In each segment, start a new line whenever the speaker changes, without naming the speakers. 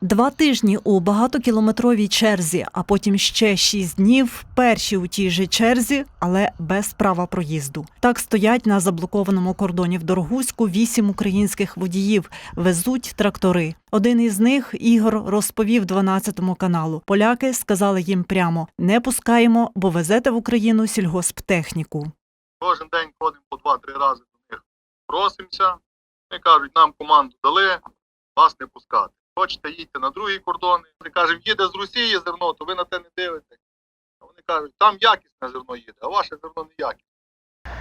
Два тижні у багатокілометровій черзі, а потім ще шість днів. Перші у тій же черзі, але без права проїзду. Так стоять на заблокованому кордоні в Дорогуську вісім українських водіїв. Везуть трактори. Один із них Ігор розповів 12-му каналу. Поляки сказали їм прямо: не пускаємо, бо везете в Україну сільгосптехніку.
Кожен день ходимо по два-три рази до них, просимося. Вони кажуть, нам команду дали, вас не пускати. Хочете, їдьте на другий кордон. Ми кажемо, їде з Росії зерно, то ви на те не дивитесь. Вони кажуть, там якісне зерно їде, а ваше зерно не якісне.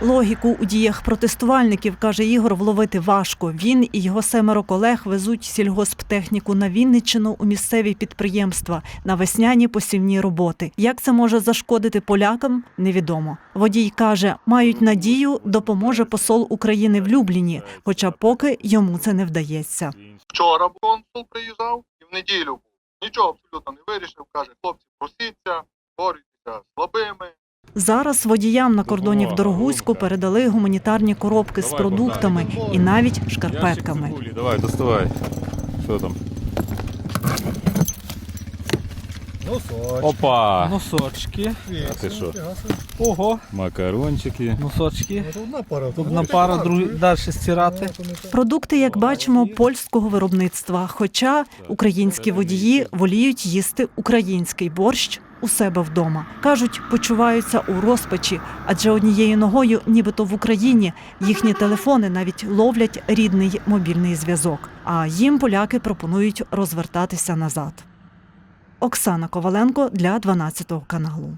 Логіку у діях протестувальників, каже Ігор, вловити важко. Він і його семеро колег везуть сільгосптехніку на Вінниччину у місцеві підприємства на весняні посівні роботи. Як це може зашкодити полякам, невідомо. Водій каже, мають надію, допоможе посол України в Любліні, хоча поки йому це не вдається.
Вчора консул приїжджав і в неділю. Нічого абсолютно не вирішив. Каже, хлопці, слабими.
Зараз водіям на кордоні в Дорогуську передали гуманітарні коробки з продуктами і навіть шкарпетками.
Давай, доставай. Що там?
Носочки.
Опа!
Носочки.
А ти що?
Ого,
Макарончики.
носочки.
Одна пара.
Одна пара, другі далі стирати.
Продукти, як бачимо, польського виробництва. Хоча українські водії воліють їсти український борщ у себе вдома. кажуть, почуваються у розпачі, адже однією ногою, нібито в Україні, їхні телефони навіть ловлять рідний мобільний зв'язок. А їм поляки пропонують розвертатися назад. Оксана Коваленко для 12 каналу.